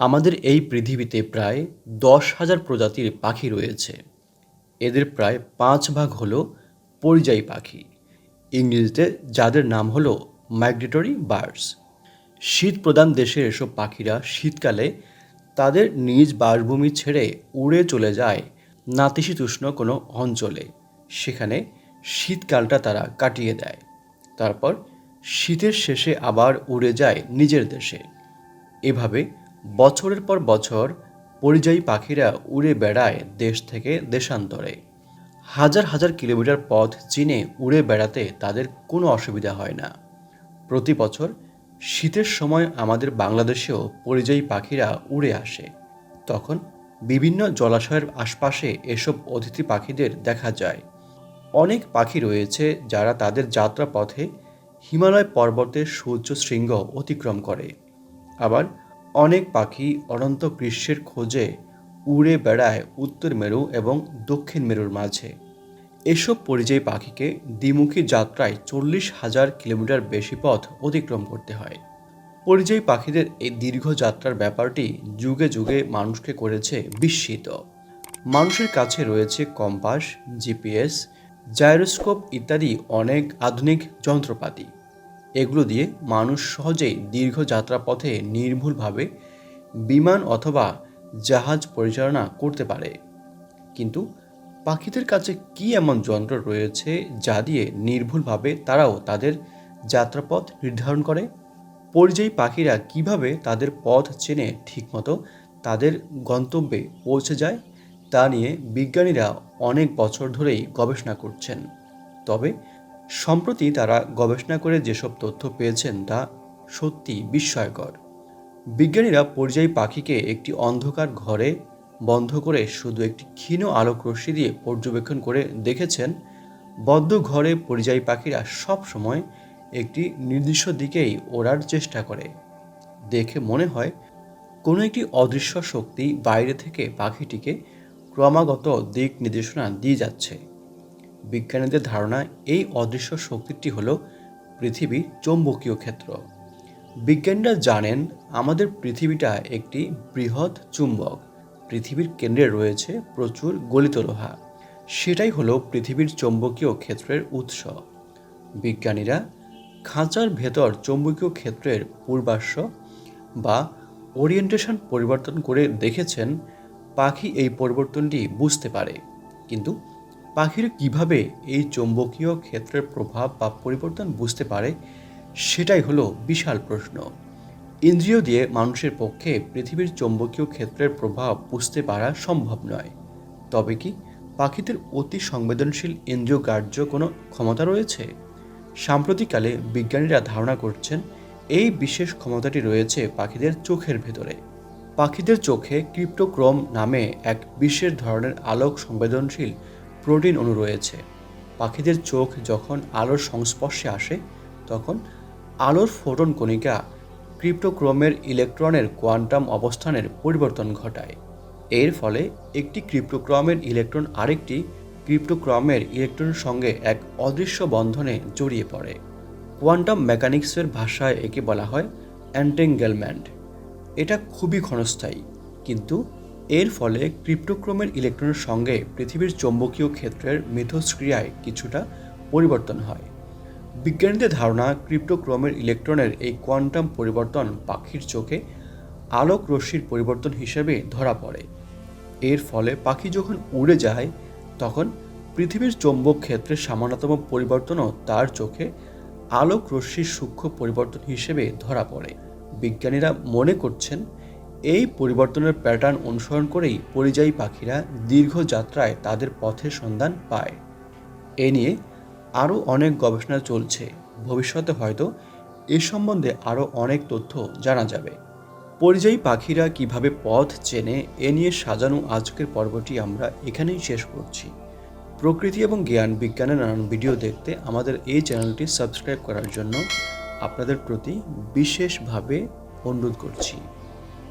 আমাদের এই পৃথিবীতে প্রায় দশ হাজার প্রজাতির পাখি রয়েছে। এদের প্রায় পাঁচ ভাগ হলো পরিযায়ী পাখি। ইংরেজিতে যাদের নাম হলো মাইগ্রেটরি বার্ডস শীত প্রধান দেশের এসব পাখিরা শীতকালে তাদের নিজ বাসভূমি ছেড়ে উড়ে চলে যায় নাতিশীতোষ্ণ কোনো অঞ্চলে। সেখানে শীতকালটা তারা কাটিয়ে দেয়। তারপর শীতের শেষে আবার উড়ে যায় নিজের দেশে। এভাবে বছরের পর বছর পরিযায়ী পাখিরা উড়ে বেড়ায় দেশ থেকে দেশান্তরে। হাজার হাজার কিলোমিটার পথ চীনে উড়ে বেড়াতে তাদের কোনো অসুবিধা হয় না। প্রতি বছর শীতের সময় আমাদের বাংলাদেশেও পরিযায়ী পাখিরা উড়ে আসে। তখন বিভিন্ন জলাশয়ের আশপাশে এসব অতিথি পাখিদের দেখা যায়। অনেক পাখি রয়েছে যারা তাদের যাত্রাপথে হিমালয় পর্বতের সূর্য শৃঙ্গ অতিক্রম করে। আবার অনেক পাখি অনন্ত গ্রীষ্মের খোঁজে উড়ে বেড়ায় উত্তর মেরু এবং দক্ষিণ মেরুর মাঝে। এসব পরিযায়ী পাখিকে দ্বিমুখী যাত্রায় চল্লিশ হাজার কিলোমিটার বেশি পথ অতিক্রম করতে হয়। পরিযায়ী পাখিদের এই দীর্ঘ যাত্রার ব্যাপারটি যুগে যুগে মানুষকে করেছে বিস্মিত। মানুষের কাছে রয়েছে কম্পাস, জিপিএস, জাইরোস্কোপ ইত্যাদি অনেক আধুনিক যন্ত্রপাতি। এগুলো দিয়ে মানুষ সহজেই দীর্ঘ যাত্রাপথে নির্ভুলভাবে বিমান অথবা জাহাজ পরিচালনা করতে পারে। কিন্তু পাখিদের কাছে কি এমন যন্ত্র রয়েছে যা দিয়ে নির্ভুলভাবে তারাও তাদের যাত্রাপথ নির্ধারণ করে? পরিযায়ী পাখিরা কীভাবে তাদের পথ চেনে ঠিকমতো তাদের গন্তব্যে পৌঁছে যায়, তা নিয়ে বিজ্ঞানীরা অনেক বছর ধরেই গবেষণা করছেন। তবে সম্প্রতি তারা গবেষণা করে যেসব তথ্য পেয়েছেন তা সত্যি বিস্ময়কর। বিজ্ঞানীরা পরিযায়ী পাখিকে একটি অন্ধকার ঘরে বন্ধ করে শুধু একটি ক্ষীণ আলোক রশ্মি দিয়ে পর্যবেক্ষণ করে দেখেছেন, বদ্ধ ঘরে পরিযায়ী পাখিরা সব সময় একটি নির্দিষ্ট দিকেই ওড়ার চেষ্টা করে। দেখে মনে হয়, কোনো একটি অদৃশ্য শক্তি বাইরে থেকে পাখিটিকে ক্রমাগত দিক নির্দেশনা দিয়ে যাচ্ছে। বিজ্ঞানীদের ধারণা এই অদৃশ্য শক্তিটি হল পৃথিবীর চৌম্বকীয় ক্ষেত্র। বিজ্ঞানীরা জানেন, আমাদের পৃথিবীটা একটি বৃহৎ চুম্বক। পৃথিবীর কেন্দ্রে রয়েছে প্রচুর গলিত লোহা। সেটাই হলো পৃথিবীর চৌম্বকীয় ক্ষেত্রের উৎস। বিজ্ঞানীরা খাঁচার ভেতর চৌম্বকীয় ক্ষেত্রের পূর্বাশ্ব বা ওরিয়েন্টেশন পরিবর্তন করে দেখেছেন, পাখি এই পরিবর্তনটি বুঝতে পারে। কিন্তু পাখিরা কীভাবে এই চৌম্বকীয় ক্ষেত্রের প্রভাব বা পরিবর্তন বুঝতে পারে? সেটাই হলো বিশাল প্রশ্ন। ইন্দ্রিয় দিয়ে মানুষের পক্ষে পৃথিবীর চৌম্বকীয় ক্ষেত্রের প্রভাব বুঝতে পারা সম্ভব নয়। তবে কি পাখিদের অতি সংবেদনশীল ইন্দ্রিয় কার্য কোনো ক্ষমতা রয়েছে? সাম্প্রতিককালে বিজ্ঞানীরা ধারণা করছেন, এই বিশেষ ক্ষমতাটি রয়েছে পাখিদের চোখের ভেতরে। পাখিদের চোখে ক্রিপ্টোক্রোম নামে এক বিশেষ ধরনের আলোক সংবেদনশীল প্রোটিন অণু রয়েছে। পাখিদের চোখ যখন আলোর সংস্পর্শে আসে, তখন আলোর ফোটন কণিকা ক্রিপ্টোক্রোমের ইলেকট্রনের কোয়ান্টাম অবস্থানের পরিবর্তন ঘটায়। এর ফলে একটি ক্রিপ্টোক্রমের ইলেকট্রন আরেকটি ক্রিপ্টোক্রমের ইলেকট্রনের সঙ্গে এক অদৃশ্য বন্ধনে জড়িয়ে পড়ে। কোয়ান্টাম মেকানিক্সের ভাষায় একে বলা হয় অ্যান্টেঙ্গেলমেন্ট এটা খুবই ক্ষণস্থায়ী, কিন্তু এর ফলে ক্রিপ্টোক্রোমের ইলেকট্রনের সঙ্গে পৃথিবীর চৌম্বকীয় ক্ষেত্রের মিথস্ক্রিয়ায় কিছুটা পরিবর্তন হয়। বিজ্ঞানীদের ধারণা, ক্রিপ্টোক্রোমের ইলেকট্রনের এই কোয়ান্টাম পরিবর্তন পাখির চোখে আলোক রশ্মির পরিবর্তন হিসেবে ধরা পড়ে। এর ফলে পাখি যখন উড়ে যায়, তখন পৃথিবীর চৌম্বক ক্ষেত্রের সামান্যতম পরিবর্তনও তার চোখে আলোক রশ্মির সূক্ষ্ম পরিবর্তন হিসেবে ধরা পড়ে। বিজ্ঞানীরা মনে করছেন এই পরিবর্তনের প্যাটার্ন অনুসরণ করেই পরিযায়ী পাখিরা দীর্ঘ যাত্রায় তাদের পথের সন্ধান পায়। এ নিয়ে আরও অনেক গবেষণা চলছে। ভবিষ্যতে হয়তো এ সম্বন্ধে আরও অনেক তথ্য জানা যাবে। পরিযায়ী পাখিরা কীভাবে পথ চেনে, এ নিয়ে সাজানো আজকের পর্বটি আমরা এখানেই শেষ করছি। প্রকৃতি এবং জ্ঞান বিজ্ঞানের নানান ভিডিও দেখতে আমাদের এই চ্যানেলটি সাবস্ক্রাইব করার জন্য আপনাদের প্রতি বিশেষভাবে অনুরোধ করছি।